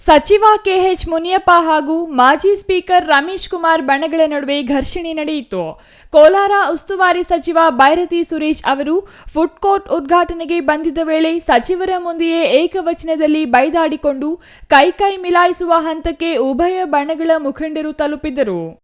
ಸಚಿವ ಕೆಎಚ್ ಮುನಿಯಪ್ಪ ಹಾಗೂ ಮಾಜಿ ಸ್ಪೀಕರ್ ರಮೇಶ್ ಕುಮಾರ್ ಬಣಗಳ ನಡುವೆ ಘರ್ಷಣೆ ನಡೆಯಿತು. ಕೋಲಾರ ಉಸ್ತುವಾರಿ ಸಚಿವ ಬೈರತಿ ಸುರೇಶ್ ಅವರು ಫುಡ್ ಕೋರ್ಟ್ ಉದ್ಘಾಟನೆಗೆ ಬಂದಿದ್ದ ವೇಳೆ ಸಚಿವರ ಮುಂದೆಯೇ ಏಕವಚನದಲ್ಲಿ ಬೈದಾಡಿಕೊಂಡು ಕೈಕೈ ಮಿಲಾಯಿಸುವ ಹಂತಕ್ಕೆ ಉಭಯ ಬಣಗಳ ಮುಖಂಡರು ತಲುಪಿದರು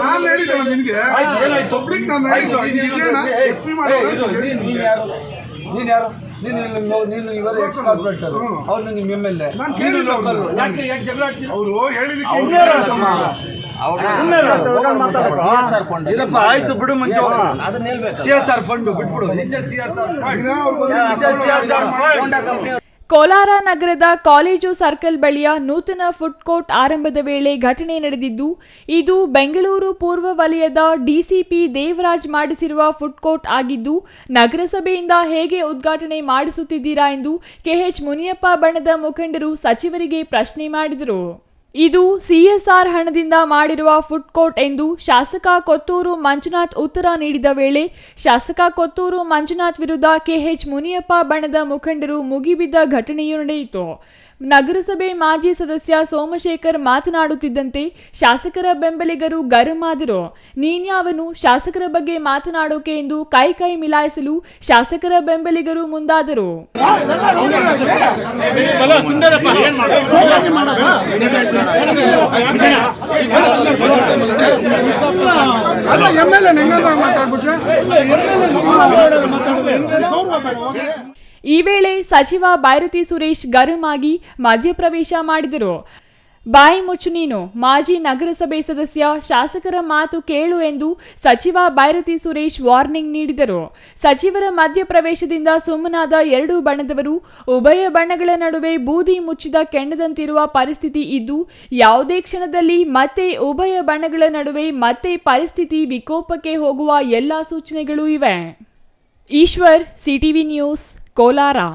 ನಾನು ಹೇಳಿದ್ದಲ್ಲ ನಿನ್ಗೆ ಆಯ್ತು, ಏನಾಯ್ತು? ಪಬ್ಲಿಕ್ ನಾನು ಹೇಳಿದ್ದು ಆಯ್ತು, ಈ ನೀನು ವಿಷಯನ ಏ, ಎಕ್ಸ್ಟ್ರೀಮ್ ಮಾಡೋದು ಏ, ಇದು, ಅಂತ ನೀನು- ನೀನು ಯಾರು ನೀನು ಯಾರು ನೀನು ಇಲ್ಲಿ ನೀನು ಇವರ ಎಕ್ಸ್ ಕಾರ್ಪೊರೇಟರ್ ನಿಮ್ಮ ಎಂ ಎಲ್ ಎ. ಯಾಕೆ ಯಾಕೆ ಜಗಳ ಆಡ್ತೀರಿ ಅವರು ಹೇಳಿದಕ್ಕೆ ಇರಪ್ಪ ಆಯ್ತು ಬಿಡು ಮುಂಚೆ ಸಿ ಎಸ್ ಆರ್ ಫಂಡ್ ಬಿಟ್ಬಿಡು. C S R fund Kolar ನಗರದ ಕಾಲೇಜು ಸರ್ಕಲ್ ಬಳಿಯ ನೂತನ ಫುಡ್ ಕೋರ್ಟ್ ಆರಂಭದ ವೇಳೆ ಘಟನೆ ನಡೆದಿದ್ದು, ಇದು ಬೆಂಗಳೂರು ಪೂರ್ವ ವಲಯದ ಡಿಸಿಪಿ ದೇವರಾಜ್ ಮಾಡಿಸಿರುವ ಫುಡ್ ಕೋರ್ಟ್ ಆಗಿದ್ದು, ನಗರಸಭೆಯಿಂದ ಹೇಗೆ ಉದ್ಘಾಟನೆ ಮಾಡಿಸುತ್ತಿದ್ದೀರಾ ಎಂದು ಕೆಎಚ್ ಮುನಿಯಪ್ಪ ಬಣದ ಮುಖಂಡರು ಸಚಿವರಿಗೆ ಪ್ರಶ್ನೆ ಮಾಡಿದರು. ಇದು ಸಿಎಸ್ಆರ್ ಹಣದಿಂದ ಮಾಡಿರುವ ಫುಡ್ ಕೋರ್ಟ್ ಎಂದು ಶಾಸಕ ಕೊತ್ತೂರು ಮಂಜುನಾಥ್ ಉತ್ತರ ನೀಡಿದ ವೇಳೆ ಶಾಸಕ ಕೊತ್ತೂರು ಮಂಜುನಾಥ್ ವಿರುದ್ಧ ಕೆಎಚ್ ಮುನಿಯಪ್ಪ ಬಣದ ಮುಖಂಡರು ಮುಗಿಬಿದ್ದ ಘಟನೆಯೂ ನಡೆಯಿತು. ನಗರಸಭೆ ಮಾಜಿ ಸದಸ್ಯ ಸೋಮಶೇಖರ್ ಮಾತನಾಡುತ್ತಿದ್ದಂತೆ ಶಾಸಕರ ಬೆಂಬಲಿಗರು ಗರಂ ಆದರು. ನೀನ್ಯಾವನು ಶಾಸಕರ ಬಗ್ಗೆ ಮಾತನಾಡೋಕೆ ಎಂದು ಕೈ ಕೈ ಮಿಲಾಯಿಸಲು ಶಾಸಕರ ಬೆಂಬಲಿಗರು ಮುಂದಾದರು ಅಲ್ಲ ಎಂ ಎಲ್ ಎ ಹೆಂಗಾದ್ರೂ ಮಾತಾಡ್ಬಿಟ್ರೆ ಈ ವೇಳೆ ಸಚಿವ ಬೈರತಿ ಸುರೇಶ್ ಗರಂ ಆಗಿ ಮಧ್ಯಪ್ರವೇಶ ಮಾಡಿದರು. ಬಾಯಿ ಮುಚ್ಚು ನೀನು, ಮಾಜಿ ನಗರಸಭೆ ಸದಸ್ಯ ಶಾಸಕರ ಮಾತು ಕೇಳು ಎಂದು ಸಚಿವ ಬೈರತಿ ಸುರೇಶ್ ವಾರ್ನಿಂಗ್ ನೀಡಿದರು. ಸಚಿವರ ಮಧ್ಯಪ್ರವೇಶದಿಂದ ಸುಮ್ಮನಾದ ಎರಡು ಬಣದವರು ಉಭಯ ಬಣಗಳ ನಡುವೆ ಬೂದಿ ಮುಚ್ಚಿದ ಕೆಂಡದಂತಿರುವ ಪರಿಸ್ಥಿತಿ ಇದ್ದು, ಯಾವುದೇ ಕ್ಷಣದಲ್ಲಿ ಮತ್ತೆ ಉಭಯ ಬಣಗಳ ನಡುವೆ ಮತ್ತೆ ಪರಿಸ್ಥಿತಿ ವಿಕೋಪಕ್ಕೆ ಹೋಗುವ ಎಲ್ಲ ಸೂಚನೆಗಳು ಇವೆ. Eshwar, CTV news. कोलारा।